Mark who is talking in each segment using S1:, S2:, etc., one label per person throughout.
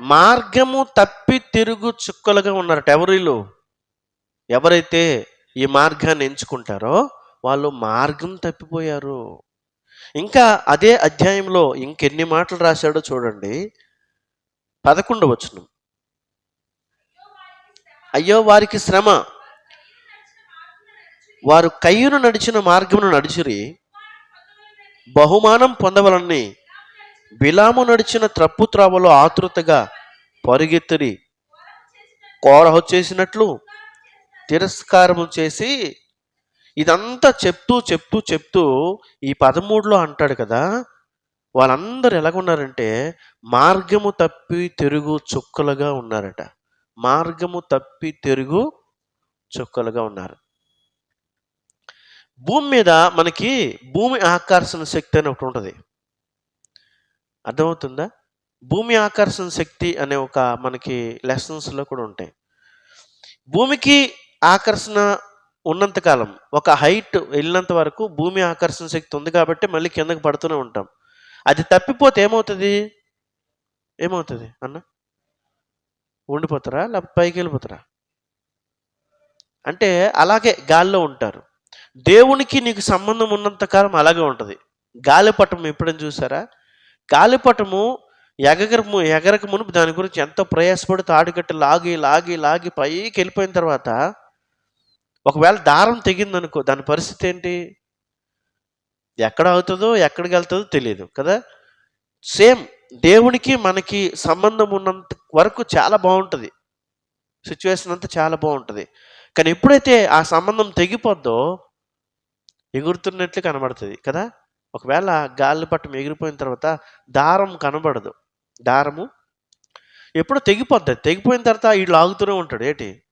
S1: మార్గము తప్పి తిరుగు చుక్కలుగా ఉన్నారట. ఎవరిలో? ఎవరైతే ఈ మార్గాన్ని ఎంచుకుంటారో వాళ్ళు మార్గం తప్పిపోయారు. ఇంకా అదే అధ్యాయంలో ఇంకెన్ని మాటలు రాశాడో చూడండి. పదకొండు వచనం. అయ్యో వారికి శ్రమ. వారు కయ్యును నడిచిన మార్గమును నడిచిరి. బహుమానం పొందవలని బిలాము నడిచిన త్రప్పు త్రావలో ఆతృతగా పరుగెత్తిరి. కోరహ చేసినట్లు తిరస్కారం చేసి ఇదంతా చెప్తూ చెప్తూ చెప్తూ ఈ పదమూడులో అంటాడు కదా వాళ్ళందరూ ఎలాగున్నారంటే మార్గము తప్పి తిరుగు చుక్కలుగా ఉన్నారట. మార్గము తప్పి తిరుగు చుక్కలుగా ఉన్నారు. భూమి మీద మనకి భూమి ఆకర్షణ శక్తి అని ఒకటి ఉంటుంది. అర్థమవుతుందా? భూమి ఆకర్షణ శక్తి అనే ఒక మనకి లెసన్స్లో కూడా ఉంటాయి. భూమికి ఆకర్షణ ఉన్నంతకాలం ఒక హైట్ వెళ్ళినంత వరకు భూమి ఆకర్షణ శక్తి ఉంది కాబట్టి మళ్ళీ కిందకి పడుతూనే ఉంటాం. అది తప్పిపోతే ఏమవుతుంది? ఏమవుతుంది అన్న? ఉండిపోతారా? లేకపోతే పైకి వెళ్ళిపోతారా? అంటే అలాగే గాల్లో ఉంటారు. దేవునికి నీకు సంబంధం ఉన్నంతకాలం అలాగే ఉంటుంది. గాలిపటం ఎప్పుడైనా చూసారా? గాలిపటము ఎగగరము ఎగరక మునుపు దాని గురించి ఎంతో ప్రయాసపడి తాడుకట్టి లాగి లాగి లాగి పైకి వెళ్ళిపోయిన తర్వాత ఒకవేళ దారం తెగిందనుకో దాని పరిస్థితి ఏంటి? ఎక్కడ అవుతుందో ఎక్కడికి వెళ్తుందో తెలియదు కదా? సేమ్ దేవునికి మనకి సంబంధం ఉన్నంత వరకు చాలా బాగుంటుంది. సిచ్యువేషన్ అంతా చాలా బాగుంటుంది. కానీ ఎప్పుడైతే ఆ సంబంధం తెగిపోద్దో ఎగురుతున్నట్లు కనబడుతుంది కదా? ఒకవేళ గాలి పట్టం ఎగిరిపోయిన తర్వాత దారం కనబడదు. దారము ఎప్పుడు తెగిపోద్ది. తెగిపోయిన తర్వాత వీడు లాగుతూనే ఉంటాడు. ఏంటి?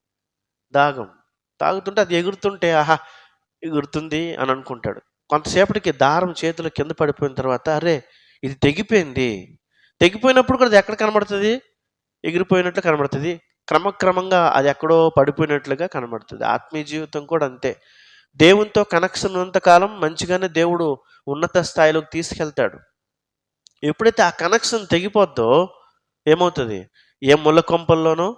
S1: దాగం. తాగుతుంటే అది ఎగురుతుంటే ఆహా ఎగురుతుంది అని అనుకుంటాడు. కొంతసేపటికి దారం చేతిలో కింద పడిపోయిన తర్వాత అరే ఇది తెగిపోయింది. తెగిపోయినప్పుడు కూడా అది ఎక్కడ కనబడుతుంది? ఎగిరిపోయినట్లు కనబడుతుంది. క్రమక్రమంగా అది ఎక్కడో పడిపోయినట్లుగా కనబడుతుంది. ఆత్మీయ జీవితం కూడా అంతే. దేవునితో కనెక్షన్ ఉన్నంతకాలం మంచిగానే దేవుడు ఉన్నత స్థాయిలోకి తీసుకెళ్తాడు. ఎప్పుడైతే ఆ కనెక్షన్ తెగిపోద్దో ఏమవుతుంది? ఏ ముళ్ళ కొంపల్లోనో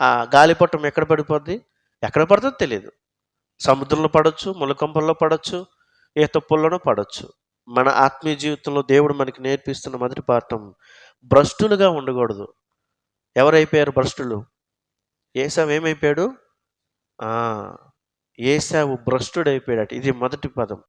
S1: ఆ గాలిపటం ఎక్కడ పడిపోద్ది? ఎక్కడ పడుతుందో తెలియదు సముద్రంలో పడవచ్చు ములకంపల్లో పడవచ్చు ఏ తుప్పల్లోనో పడవచ్చు మన ఆత్మీయ జీవితంలో దేవుడు మనకి నేర్పిస్తున్న మొదటి పాఠం భ్రష్టులుగా ఉండకూడదు. ఎవరైపోయారు భ్రష్టులు? ఏసావు ఏమైపోయాడు? ఏసావు భ్రష్టుడైపోయాడట. ఇది మొదటి పదం.